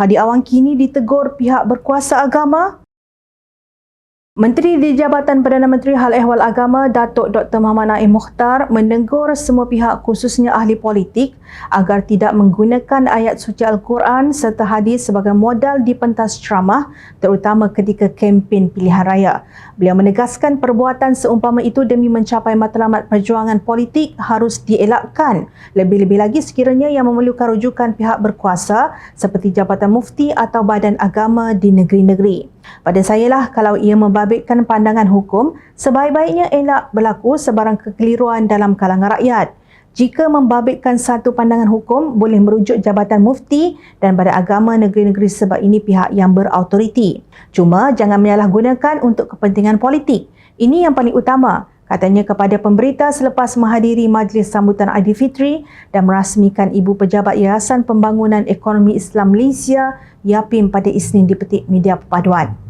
Hadi Awang kini ditegur pihak berkuasa agama Menteri di Jabatan Perdana Menteri Hal Ehwal Agama Datuk Dr. Muhammad Naim Mukhtar menegur semua pihak khususnya ahli politik agar tidak menggunakan ayat suci Al-Quran serta hadis sebagai modal di pentas ceramah terutama ketika kempen pilihan raya. Beliau menegaskan perbuatan seumpama itu demi mencapai matlamat perjuangan politik harus dielakkan. Lebih-lebih lagi sekiranya yang memerlukan rujukan pihak berkuasa seperti Jabatan Mufti atau Badan Agama di negeri-negeri. Pada sayalah kalau ia membabitkan pandangan hukum, sebaik-baiknya elak berlaku sebarang kekeliruan dalam kalangan rakyat. Jika membabitkan satu pandangan hukum, boleh merujuk Jabatan Mufti dan Badan Agama negeri-negeri sebab ini pihak yang berautoriti. Cuma jangan menyalahgunakan untuk kepentingan politik. Ini yang paling utama katanya kepada pemberita selepas menghadiri majlis sambutan Aidilfitri dan merasmikan Ibu Pejabat Yayasan Pembangunan Ekonomi Islam Malaysia YAPIM pada Isnin di Petik Media Perpaduan.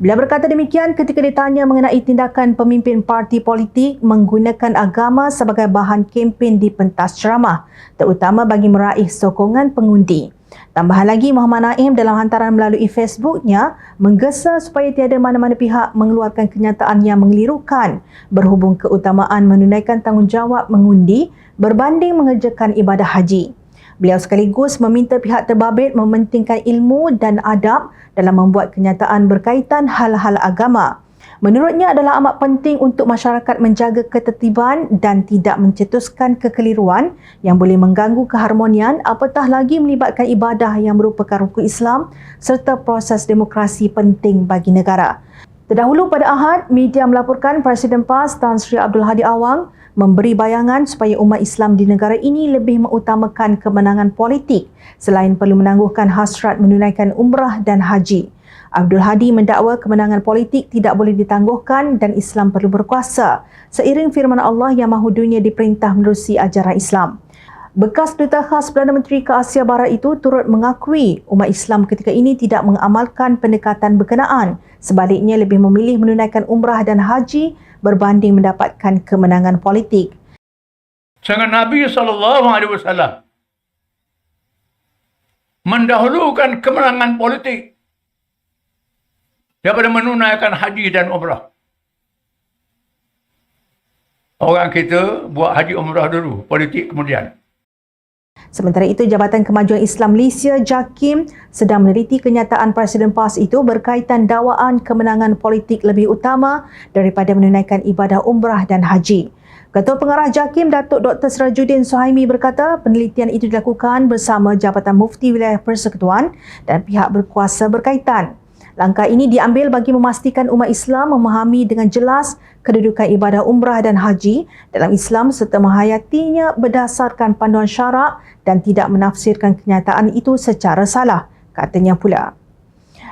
Beliau berkata demikian ketika ditanya mengenai tindakan pemimpin parti politik menggunakan agama sebagai bahan kempen di pentas ceramah, terutama bagi meraih sokongan pengundi. Tambahan lagi, Muhammad Naim dalam hantaran melalui Facebooknya menggesa supaya tiada mana-mana pihak mengeluarkan kenyataan yang mengelirukan berhubung keutamaan menunaikan tanggungjawab mengundi berbanding mengerjakan ibadah haji. Beliau sekaligus meminta pihak terbabit mementingkan ilmu dan adab dalam membuat kenyataan berkaitan hal-hal agama. Menurutnya adalah amat penting untuk masyarakat menjaga ketertiban dan tidak mencetuskan kekeliruan yang boleh mengganggu keharmonian apatah lagi melibatkan ibadah yang merupakan rukun Islam serta proses demokrasi penting bagi negara. Terdahulu pada Ahad, media melaporkan Presiden PAS Tan Sri Abdul Hadi Awang memberi bayangan supaya umat Islam di negara ini lebih mengutamakan kemenangan politik selain perlu menangguhkan hasrat menunaikan umrah dan haji. Abdul Hadi mendakwa kemenangan politik tidak boleh ditangguhkan dan Islam perlu berkuasa seiring firman Allah yang mahu dunia diperintah menerusi ajaran Islam. Bekas Duta Khas Perdana Menteri ke Asia Barat itu turut mengakui umat Islam ketika ini tidak mengamalkan pendekatan berkenaan. Sebaliknya lebih memilih menunaikan umrah dan haji berbanding mendapatkan kemenangan politik. Sangat Nabi SAW mendahulukan kemenangan politik daripada menunaikan haji dan umrah. Orang kita buat haji umrah dulu, politik kemudian. Sementara itu, Jabatan Kemajuan Islam Malaysia JAKIM sedang meneliti kenyataan Presiden PAS itu berkaitan dakwaan kemenangan politik lebih utama daripada menunaikan ibadah umrah dan haji. Ketua Pengarah JAKIM Datuk Dr. Serajuddin Suhaimi berkata penelitian itu dilakukan bersama Jabatan Mufti Wilayah Persekutuan dan pihak berkuasa berkaitan. Langkah ini diambil bagi memastikan umat Islam memahami dengan jelas kedudukan ibadah umrah dan haji dalam Islam serta menghayatinya berdasarkan panduan syarak dan tidak menafsirkan kenyataan itu secara salah, katanya pula.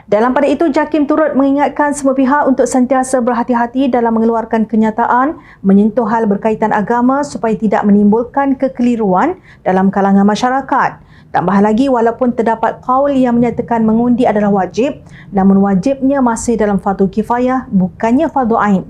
Dalam pada itu, JAKIM turut mengingatkan semua pihak untuk sentiasa berhati-hati dalam mengeluarkan kenyataan menyentuh hal berkaitan agama supaya tidak menimbulkan kekeliruan dalam kalangan masyarakat. Tambah lagi, walaupun terdapat kaul yang menyatakan mengundi adalah wajib, namun wajibnya masih dalam fardu kifayah, bukannya fardu ain.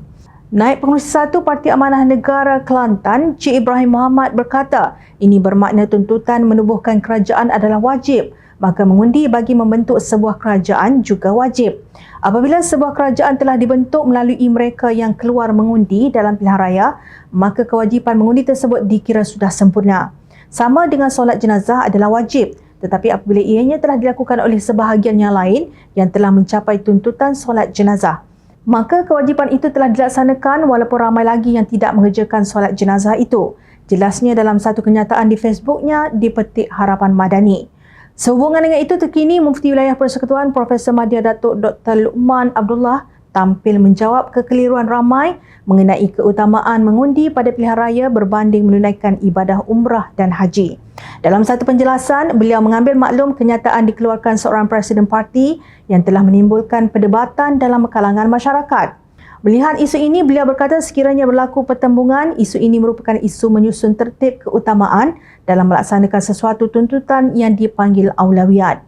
Naib Pengurusi Satu Parti Amanah Negara Kelantan, Cik Ibrahim Muhammad berkata, ini bermakna tuntutan menubuhkan kerajaan adalah wajib, maka mengundi bagi membentuk sebuah kerajaan juga wajib. Apabila sebuah kerajaan telah dibentuk melalui mereka yang keluar mengundi dalam pilihan raya, maka kewajipan mengundi tersebut dikira sudah sempurna sama dengan solat jenazah adalah wajib. Tetapi apabila ianya telah dilakukan oleh sebahagian yang lain yang telah mencapai tuntutan solat jenazah. Maka kewajipan itu telah dilaksanakan walaupun ramai lagi yang tidak mengerjakan solat jenazah itu. Jelasnya dalam satu kenyataan di Facebooknya di Petik Harapan Madani. Sehubungan dengan itu, terkini Mufti Wilayah Persekutuan Profesor Madya Datuk Dr. Luqman Abdullah tampil menjawab kekeliruan ramai mengenai keutamaan mengundi pada pilihan raya berbanding menunaikan ibadah umrah dan haji. Dalam satu penjelasan, beliau mengambil maklum kenyataan dikeluarkan seorang presiden parti yang telah menimbulkan perdebatan dalam kalangan masyarakat. Melihat isu ini, beliau berkata sekiranya berlaku pertembungan, isu ini merupakan isu menyusun tertib keutamaan dalam melaksanakan sesuatu tuntutan yang dipanggil aulawiyat.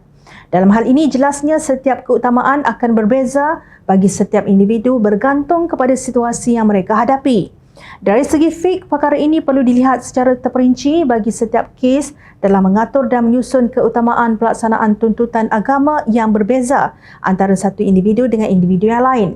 Dalam hal ini, jelasnya setiap keutamaan akan berbeza bagi setiap individu bergantung kepada situasi yang mereka hadapi. Dari segi fik, perkara ini perlu dilihat secara terperinci bagi setiap kes dalam mengatur dan menyusun keutamaan pelaksanaan tuntutan agama yang berbeza antara satu individu dengan individu yang lain.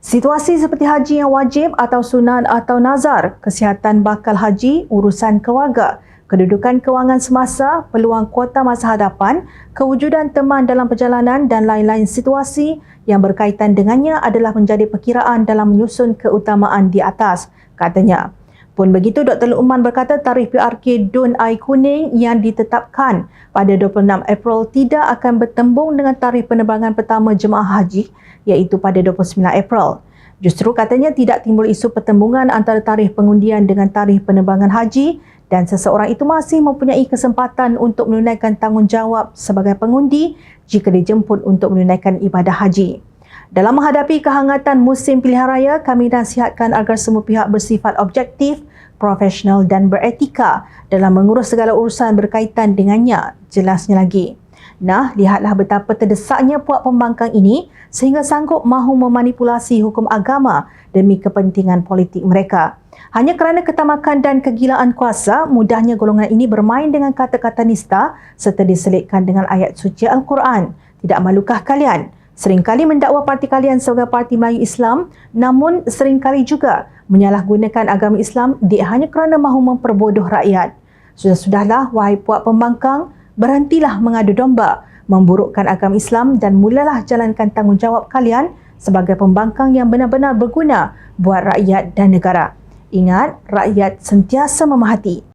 Situasi seperti haji yang wajib atau sunan atau nazar, kesihatan bakal haji, urusan keluarga, kedudukan kewangan semasa, peluang kuota masa hadapan, kewujudan teman dalam perjalanan dan lain-lain situasi yang berkaitan dengannya adalah menjadi perkiraan dalam menyusun keutamaan di atas, katanya. Pun begitu, Dr. Luqman berkata tarikh PRK Dun Air Kuning yang ditetapkan pada 26 April tidak akan bertembung dengan tarikh penerbangan pertama jemaah haji iaitu pada 29 April. Justru katanya tidak timbul isu pertembungan antara tarikh pengundian dengan tarikh penerbangan haji dan seseorang itu masih mempunyai kesempatan untuk menunaikan tanggungjawab sebagai pengundi jika dijemput untuk menunaikan ibadah haji. Dalam menghadapi kehangatan musim pilihan raya, kami nasihatkan agar semua pihak bersifat objektif, profesional dan beretika dalam mengurus segala urusan berkaitan dengannya, jelasnya lagi. Nah, lihatlah betapa terdesaknya puak pembangkang ini sehingga sanggup mahu memanipulasi hukum agama demi kepentingan politik mereka. Hanya kerana ketamakan dan kegilaan kuasa, mudahnya golongan ini bermain dengan kata-kata nista serta diselitkan dengan ayat suci Al-Quran. Tidak malukah kalian? Seringkali mendakwa parti kalian sebagai parti Melayu Islam, namun seringkali juga menyalahgunakan agama Islam dia hanya kerana mahu memperbodoh rakyat. Sudah-sudahlah, wahai puak pembangkang, berhentilah mengadu domba, memburukkan agama Islam dan mulalah jalankan tanggungjawab kalian sebagai pembangkang yang benar-benar berguna buat rakyat dan negara. Ingat, rakyat sentiasa memahati